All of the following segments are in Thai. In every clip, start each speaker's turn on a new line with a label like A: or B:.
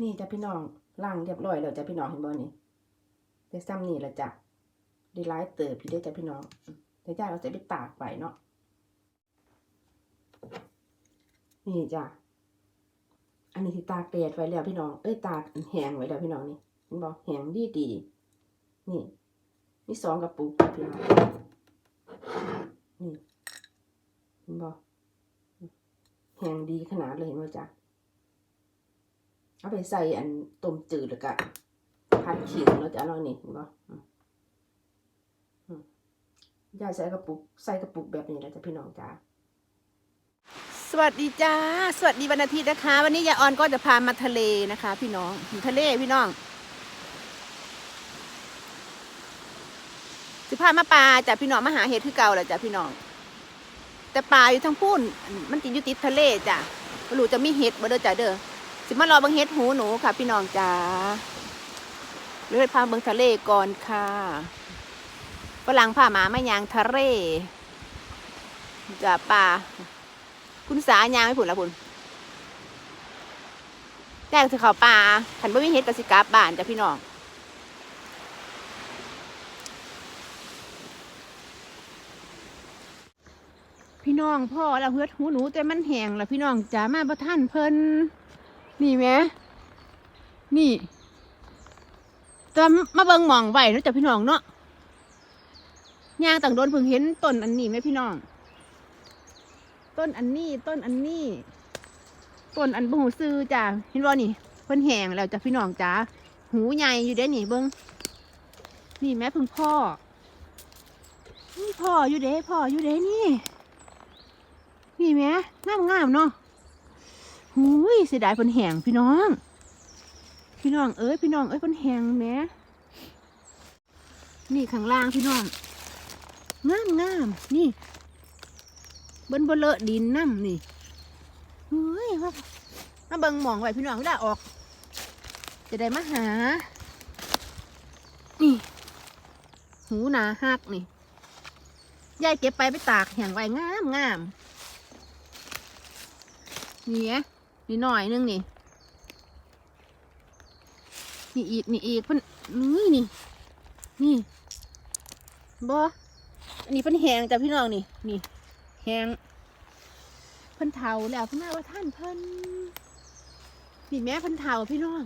A: นี่จ้ะพี่น้องล้างเรียบร้อยแล้วจ้ะพี่น้องเห็นบ่นี่ได้ซ้ำนี่ละจ้ะได้หลายเติบพี่ได้จ้ะพี่น้องเดี๋ยวจ้าเราจะไปตากไว้เนาะนี่จ้ะอันนี้ที่ตากแดดไว้แล้วพี่น้อง เอ้ยตากแห้งไว้แล้วพี่น้องนี่เห็นบ่แห้งดีดีนี่มีสองกระปุกพี่น้องนี่เห็นบ่แห้งดีขนาดเลยเห็นบ่จ้ะ เอาไปใส่อันต้มจืดแล้วก็ผัดขิงแล้วจะอร่อยนี่เห็นปะอืมอืมยายใส่กระปุกใส่กระปุกแบบนี้แล้วจ้ะพี่น้องจ้า
B: สวัสดีจ้า สวัสดีวันอาทิตย์นะคะ วันนี้ยายออนก็จะพามาทะเลนะคะ พี่น้องทะเลพี่น้องจะพามาปลาจ้ะพี่น้องมาหาเห็ดคือเก่าแหละจ้ะพี่น้อง แต่ปลาอยู่ทั้งพูนมันติดอยู่ติดทะเลจ้ะไม่รู้จะมีเห็ดบ่เด้อจ้ะเด้อ สิมารอบังเห็ดหูหนูค่ะ พี่น้องจ้าเลยพาเบิงทะเลก่อนค่ะฝรั่งพาหมาไม่ยางทะเลจะปลาคุณสายางไม่ผุนละพุ่นแจ้งสิเขาป่าขันบ่มีเฮ็ดกสิกลับบ้านจ้ะพี่น้องพี่น้องพ่อเราเฮือดหูหนูแต่มันแหงล้วพี่น้องจ๋ามาบ่ท่านเพิ่น นี่แหมนี่จะมาเบิ่งมองไว้นะจ้ะพี่น้องเนาะย่างต่างโดนเพิ่งเห็นต้นอันนี้ไหมพี่น้อง ต้นอันนี้ต้นอันนี้ ต้นอันบูซื้อจ้ะเห็นบ่นี่เพิ่นแหงแล้วจ้ะพี่น้องจ้าหูใหญ่อยู่เด้นี่เบิ้งนี่แม่เพึ่งพ่อพ่ออยู่เด้พ่ออยู่เด้นี่ นี่แม่งามงามเนาะ หูยเสียดายเพิ่นแหงพี่น้อง พี่น้องเอ้ยพี่น้องเอ้ยเพิ่นแหงแม่นี่ข้างล่างพี่น้องงามงามนี่เบิ้นบ่เลอะดินน้ำนี่เฮ้ยว่ามาเบิงหมองไว้พี่น้องเวลาออก จะได้มาหา นี่ หูหนาหักนี่ยายเก็บไปไปตากแห้งไว้งามงามนี่ไง นี่หน่อยนึงนี่นี่อีกนี่อีกเพิ่นนี่นี่นี่บ่อันนี้เพิ่นแหงจ้ะพี่น้องนี่นี่แหงเพิ่นเทาแล้วเพิ่นมาว่าท่านเพิ่นนี่แม่เพิ่นเทาพี่น้อง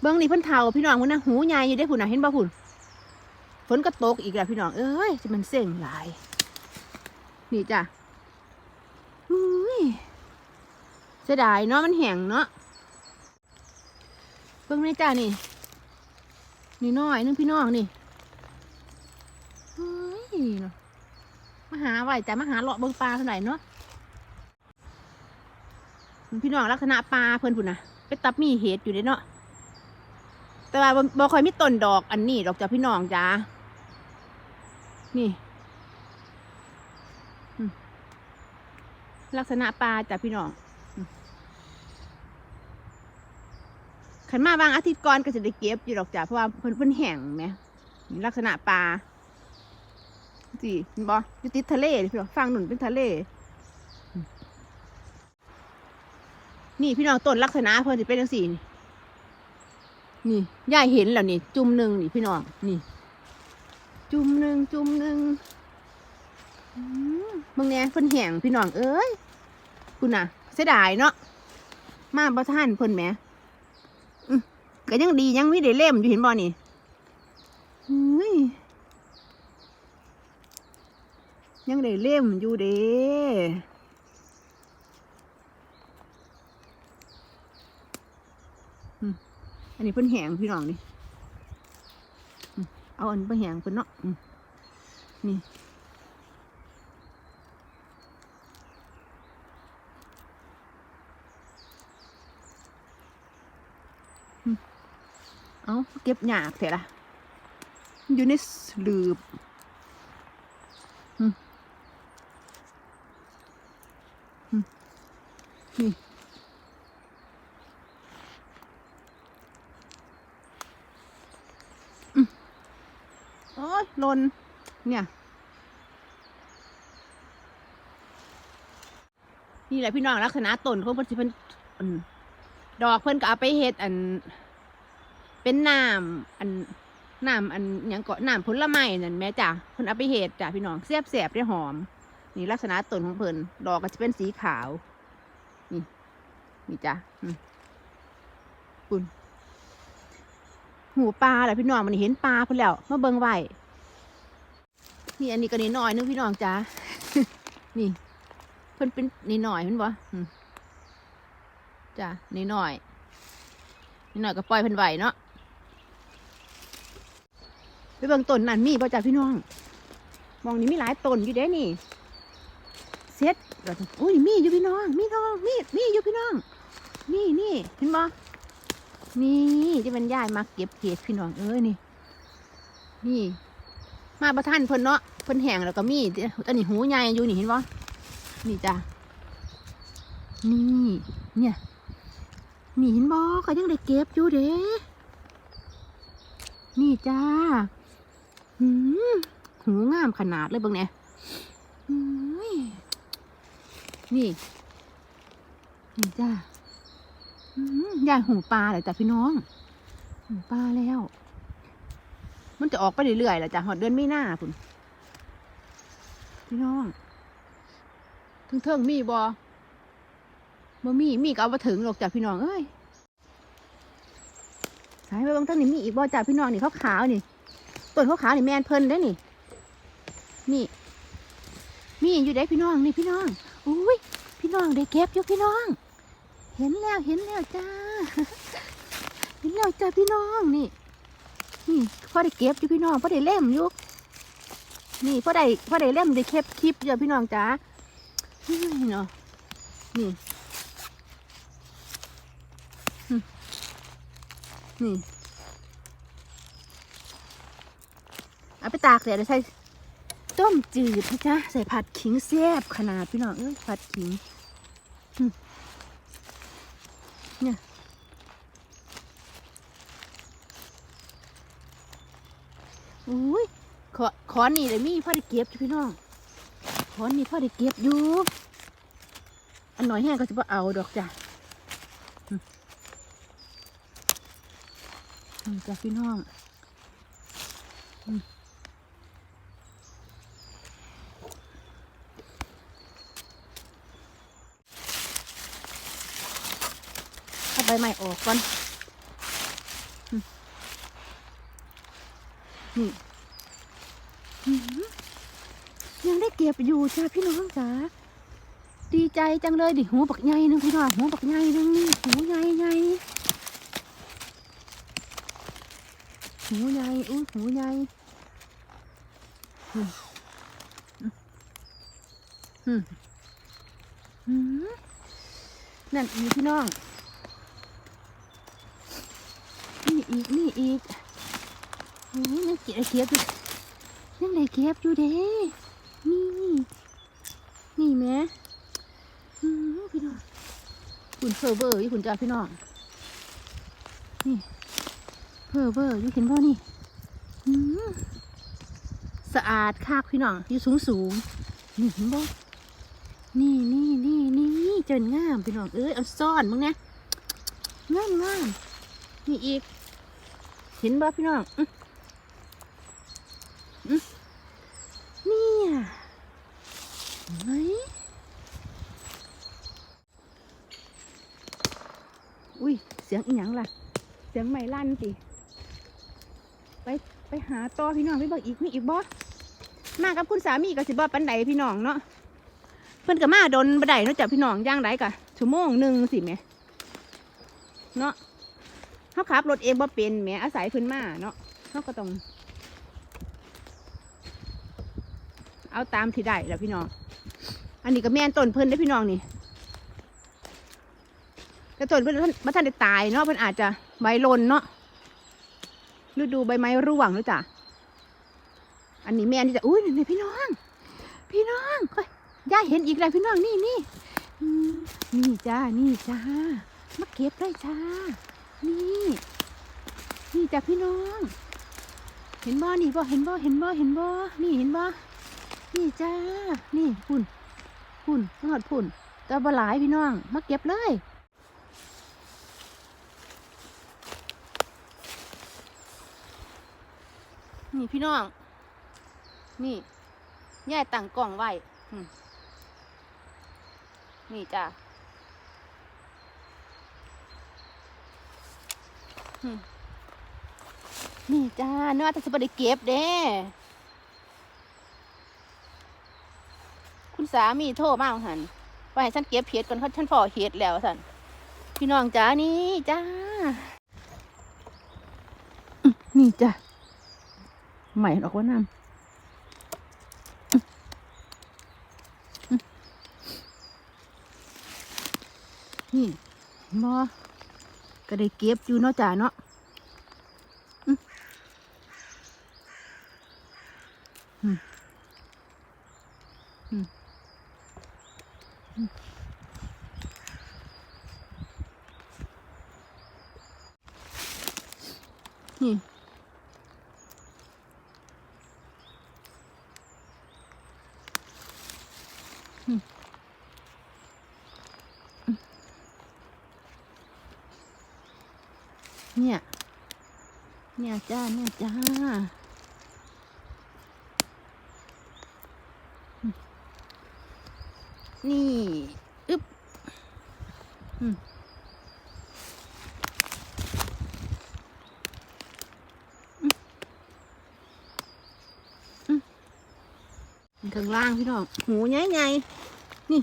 B: เบิ้งนี่เพิ่นเทาพี่น้องพุ่นนะหูใหญ่อยู่ได้อพุ่นนะเห็นบ่พุ่นฝนก็ตกอีกแล้วพี่น้องเอ้ยจะมันเสี่งหลาย นี่จ้ะอุ้ย เสียดายเนาะมันแห้งเนาะเบิ้งนี่จ้ะนี่ นี่น้อยนึงพี่น้องนี่เฮ้ยเนาะมาหาไหวแต่มาหาเลาะเบิ่งปลาเท่าไหร่เนาะพี่น้องลักษณะปลาเพิ่นพุ่นนะไปตับมีเห็ดอยู่เด้เนาะแต่ว่าบ่ค่อยมีต้นดอกอันนี้ดอกจ้ะพี่น้องจ้านี่ลักษณะปลาจ้ะพี่น้องอืม ขันมาบางอาทิตย์ก่อนก็จะได้เก็บอยู่ดอกจ้ะเพราะว่าเพิ่นเพิ่นแห้งไหมนี่ลักษณะปลาสิบ่อยู่ติดทะเลพี่น้องฟังหนุนเป็นทะเล นี่พี่น้องต้นลักษณะเพิ่นสิเป็นจังซี่นี่นี่ยาเห็นแล้วนี่ จุ่มหนึ่งนี่พี่น้องนี่ จุ่มหนึ่งจุ่มหนึ่งอืมเบิ่งแน่เพิ่นแห้งพี่น้องเอ้ยคุณน่ะเสียดายเนาะมาบ่ทันเพิ่นแหม ก็ยังดียังมีได้เล่มอยู่เห็นบ่นี่ยยังได้เล่มอยู่เด้ออันนี้เพิ่นแหงพี่น้องนี่ เอาอันเพิ่นแหงเพิ่นเนาะนี่ เอาเก็บหยากเถอะล่ะ อยู่ในสลืบนี่โอ้ยลน เนี่ย นี่แหละพี่น้องลักษณะต้นของเพิ่นสิเพิ่นดอกเพิ่นก็เอาไปเฮ็ดอัน เป็นน้ำอันน้ำอันยังเกาะน้ำผลไม้นั่นแม่จ้ะเพิ่นเอาไปเฮ็ดจ้ะพี่น้องเสียบแสบได้หอม นี่ลักษณะต้นของเพิ่นดอกก็จะเป็นสีขาว นี่ นี่จ้ะปุ่นหูปลาแหละพี่น้องมันเห็นปลาเพิ่นแล้วมาเบิ่งไว้นี่อันนี้ก็นิดหน่อยนึงพี่น้องจ้ะนี่ เพิ่นเป็นนิดหน่อยเห็นบ่อืมจ้ะนิดหน่อยนิดหน่อยก็ปล่อยเพิ่นไว้เนาะ ไปเบิ่งต้นนั่นมีบ่จ้ะพี่น้อง มองนี่มีหลายต้นอยู่เด้นี่เซ็ตแล้วก็อุ้ยมีอยู่พี่น้อง มีน้อง มีมีอยู่พี่น้อง นี่นี่เห็นบ่นี่ที่มันย่ายมาเก็บเห็ดพี่น้องเอ้ยนี่ นี่ มาประท่านเพิ่นเนาะเพิ่นแห้งแล้วก็มีอันนี้หูใหญ่อยู่นี่เห็นบ่นี่จ้ะนี่เนี่ยนี่เห็นบ่ก็ยังได้เก็บอยู่เด้นี่จ้า หืมหูงามขนาดเลยบิ่งเนี่ยนี่ นี่จ้าอืมยายหูปลาเลยจ้ะพี่น้อง หูปลาแล้ว มันจะออกไปเรื่อยๆแหละจ้ะหอดเดือนมีหน้าคุณพี่น้องถึงเทิงๆมีบอบ่มีมีก็เอามาถึงหรอกจ้ะพี่น้องเอ้ยสายไปบางต้นนี่มีอีกบอจ้ะพี่น้องนี่ขาวๆนี่ ต้นขาวๆนี่แมนเพิ่นได้นี่ นี่ มีอยู่ได้พี่น้องนี่พี่น้องอุ้ยพี่น้องได้เก็บอยู่พี่น้อง เห็นแล้วเห็นแล้วจ้า เห็นแล้วจ้าพี่น้องนี่ นี่พ่อได้เก็บอยู่พี่น้องพ่อได้เล่มอยู่นี่พ่อได้พ่อได้เล่มได้เก็บคลิปอยู่พี่น้องจ้าเฮ้ยเนาะนี่นี่ เอาไปตากแดดแล้วใส่ต้มจืดนะจ๊ะใส่ผัดขิงแซ่บขนาดพี่น้องเอ้ยผัดขิงเนี่ยอุ้ยขอขอนี่เลยมีพ่อได้เก็บพี่น้องขอนี่พ่อได้เก็บอยู่อันหน่อยแห้งก็จะเอาดอกจ้ะจ้ะพี่น้องอืมเอา ใบใหม่ออกก่อนนี่ยังได้เก็บอยู่จ้าพี่น้องจ๋าดีใจจังเลยดิหูบักใหญ่นึงพี่น้องหูบักใหญ่นึงหูใหญ่ใหญ่หูใหญ่อุ้หูใหญ่นั่นอีพี่น้อง นี่ อีกนี่อีกโอ้ยยังเก็บเก็บอยู่ยังได้เก็บอยู่เด้นี่นี่แม่อืมพี่น้องคุณเพอเบอร์อยู่คุณจ้าพี่น้องนี่เพอเบอร์อยู่เห็นบ่นี่อืมสะอาดคักพี่น้องอยู่สูงสูงนี่เห็นบ่นี่นี่นี่นี่เจนงามพี่น้องเอ้ยเอาซ่อนมึงเนี่ยงามงามนี่อีก เห็นบ่พี่น้องอื้อเนี่ยเห็นไหมอุ้ย เสียงอีหยังล่ะ เสียงไม่ลั่นสิไปไปหาต่อพี่น้องไปบิกอีกมีอีกบ่มากับคุณสามีกับสิบ่ปันใดพี่น้องเนาะเพิ่อนก็มาโดนบันไดเนาะจากพี่น้องย่างไดกะชั่วโมงหนึ่งสิแม่เนาะ เขาขับรถเองบ่เป็นแหม่อาศัยพิ่นมาเนาะเขาก็ต้อง เอาตามที่ได้แหล้วพี่น้อง อันนี้ก็แม่นต้นเพิ่นได้พี่น้องนี่แต่ต้นเพิ่นมาท่านได้ตายเนาะเพิ่นอาจจะใบลนเนาะฤดูใบไม้ร่วงหรือจ้ะอันนี้แม่นที่จะอุ้ยนี่พี่น้อง พี่น้องเฮ้ยย่าเห็นอีกแล้วพี่น้องนี่นี่นี่จ้านี่จ้ามาเก็บได้จ้า นี่ นี่จ้ะพี่น้อง เห็นบ่นี่บ่เห็นบ่เห็นบ่เห็นบ่นี่เห็นบ่นี่จ้า นี่พุ่นพุ่นหอดพุ่นตัวบหลายพี่น้อง มาเก็บเลยนี่พี่น้อง นี่แย่ต่างกล่องไว้นี่จ้า นี่จ้าเนื้อแต่สบได้เก็บเด้ คุณสามีโทรมาหันว่าให้ฉันเก็บเห็ดก่อนเพราฉันพอเห็ดแล้วสันพี่น้องจ้านี่จ้า นี่จ้าใหม่ออกว่าน้ำนี่มอ ก็ได้เก็บอยู่เนาะจ้าเนาะนี่อืมอืม เนี่ย เนี่ยจ้าเนี่ยจ้านี่อึ๊บอืมข้างล่างพี่น้องหูใหญ่ใหญ่ๆนี่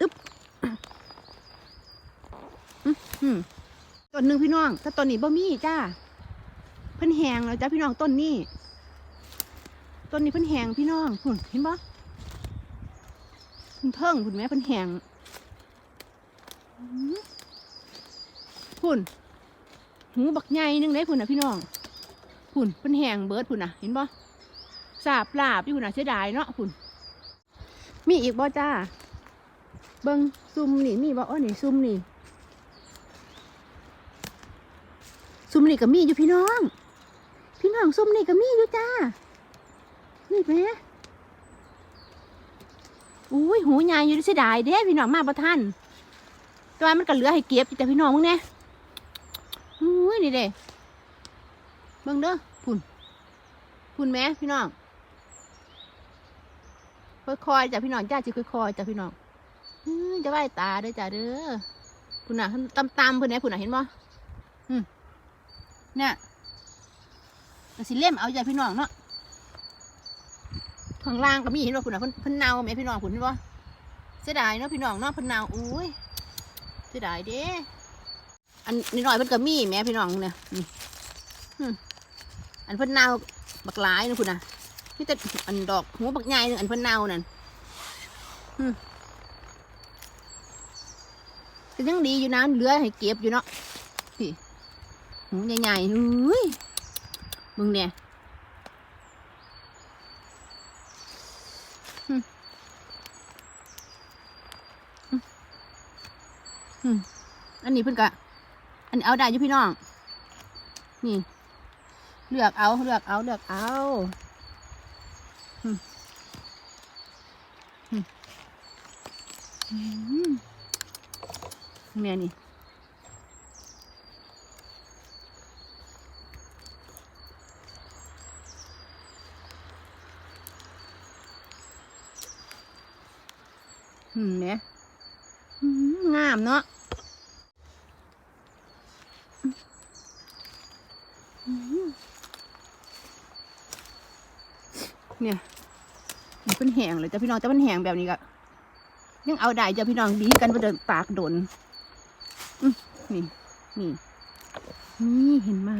B: อึ๊บอื้อหือ ต้นหนึ่งพี่น้องแต่ต้นนี้บ่มีจ้าเพิ่นแหงแล้วจ้าพี่น้องต้นนี้ต้นนี้เพิ่นแหงพี่น้องหุ่นเห็นบ่หุ่นเทิงหุ่นแม่เพิ่นแหงหุ่นหูบักใหญ่นึงได้หุ่นนะพี่น้องหุ่นเพิ่นแหงเบิร์ดหุ่นน่ะเห็นบ่สาบลาบอยู่หุ่นน่ะเสียดายเนาะหุ่นมีอีกบ่จ้าเบิงซุมนี่มีบ่อ้อนี่ซุมนี่ ซุม นี่ก็มีอยู่พี่น้อง พี่น้องซุมนี่ก็มีอยู่จ้า นี่แหมอุ้ยหูใหญ่อยู่เสียดายเด้พี่น้องมาบ่ทันแต่ว่ามันก็เหลือให้เก็บแต่พี่น้องมึงเนี่ยอุ้ยนี่เด้เบิ่งเด้อพุ่นพุ่นแหม่พี่น้องค่อยๆจ้ะพี่น้องจ้าจิค่อยๆจ้ะพี่น้องจะไหวตาด้อจ้ะเด้อพุ่นน่ะตำตำๆพิ่นไหนพุ่นน่ะเห็นบ่อืม เนี่ยก็สิเล่มเอาใจพี่น้องเนาะข้างล่างก็มีเห็นบ่พุ่นน่ะเพิ่นเพิ่นเนาแม่พี่น้องพุ่นเห็นบ่เสียดายเนาะพี่น้องเนาะเพิ่นเนาอุ้ยเสียดายเด้อันนิดหน่อยเพิ่นก็มีแม่พี่น้องเนี่ยนี่อันเพิ่นเนาบักหลายนะพุ่นน่ะนี่แต่อันดอกหัวบักใหญ่นึงอันเพิ่นเนานั่นก็ยังดีอยู่นะเหลือให้เก็บอยู่เนาะพี่ หูใหญ่ๆเฮ้ยมึงเนี่ยอันนี้เพิ่นกะอันนี้เอาได้อยู่พี่น้อง นี่ เลือกเอา เลือกเอา เลือกเอาอืมแม่นี่ เนี่ยงามเนาะเนี่ยมันเป็นแหงเลยจ้ะพี่น้องแต่มันแหงแบบนี้ก็ยังเอาได้จ้ะพี่น้องดีกันไปเดินปากโดนนี่นี่นี่เห็นไหม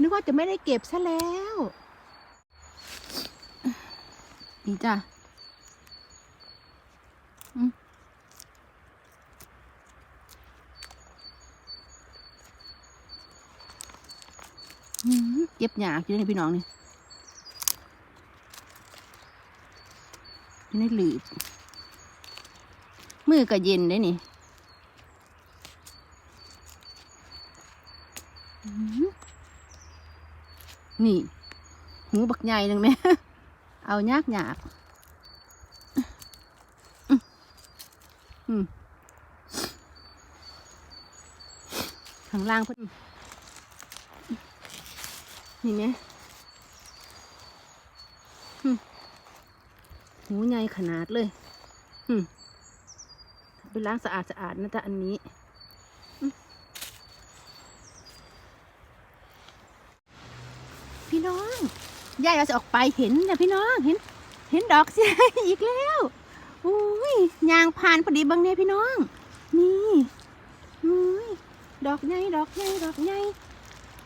B: นึกว่าจะไม่ได้เก็บซะแล้ว นี่จ้ะอืมอืม เก็บหยากอยู่นี่พี่น้องนี่อยู่ในหลืบมือก็เย็นได้นี่อื้อหือนี่ หูบักใหญ่หนึ่งไหม เอายากยากข้างล่างพิ่น นี่ไหมหูใหญ่ขนาดเลยไปล้างสะอาดสะอาดนะจ๊ะอันนี้พี่น้องยายเราจะออกไปเห็นนะพี่น้องเห็น เห็นดอกเสียอีกแล้วอุ้ยยางผ่านพอดีบางเนี่ยพี่น้อง นี่อุ้ยดอกใหญ่ดอกใหญ่ดอกใหญ่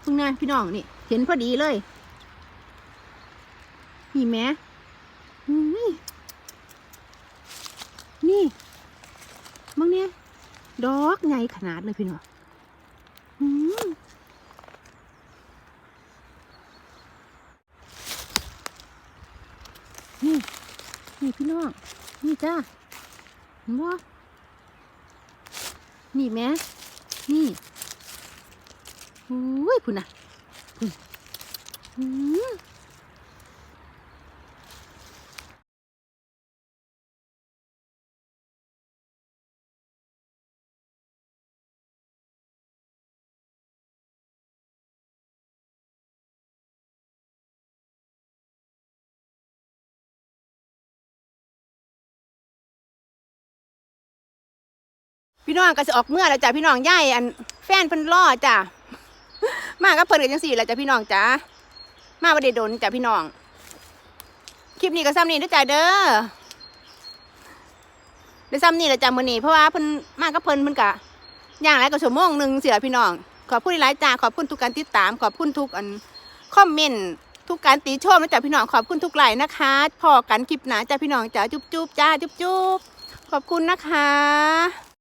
B: พึ่งนะพี่น้องนี่ เห็นพอดีเลยนี่แม่อุ้ยนี่บางเนี่ยดอกใหญ่ขนาดเลยพี่น้องนี่ นี่พี่น้อง นี่จ้าเห็นบ่นี่แม่นี่ อุ้ยพุ่นน่ะพุ่นพี่น้องก็จะออกเมื่อแล้วจ้ะพี่น้องย่ายอันแฟนเพิ่นรอจ้ะ มากับเพิ่นกันจังสี่แหละจ้ะพี่น้องจ้ะมาบ่ได้โดนจ้ะพี่น้อง คลิปนี้ก็ซ้ำนี้เด้อจ้ะเด้อได้ซ้ำนี่แหละจ้ะมื้อนี้เพราะว่าเพิ่นมากับเพิ่นเพิ่นกะย่างหลายก็ชั่วโมงหนึ่งเสิล่ะพี่น้อง ขอบคุณหลายจ้าขอบคุณทุกการติดตาม ขอบคุณทุกอันคอมเมนต์ทุกการติชมนะจ้ะพี่น้องขอบคุณทุกไลน์นะคะพอกันคลิปหน้าจ้ะพี่น้องจ้าจุ๊บๆจ้าจุ๊บๆขอบคุณนะคะ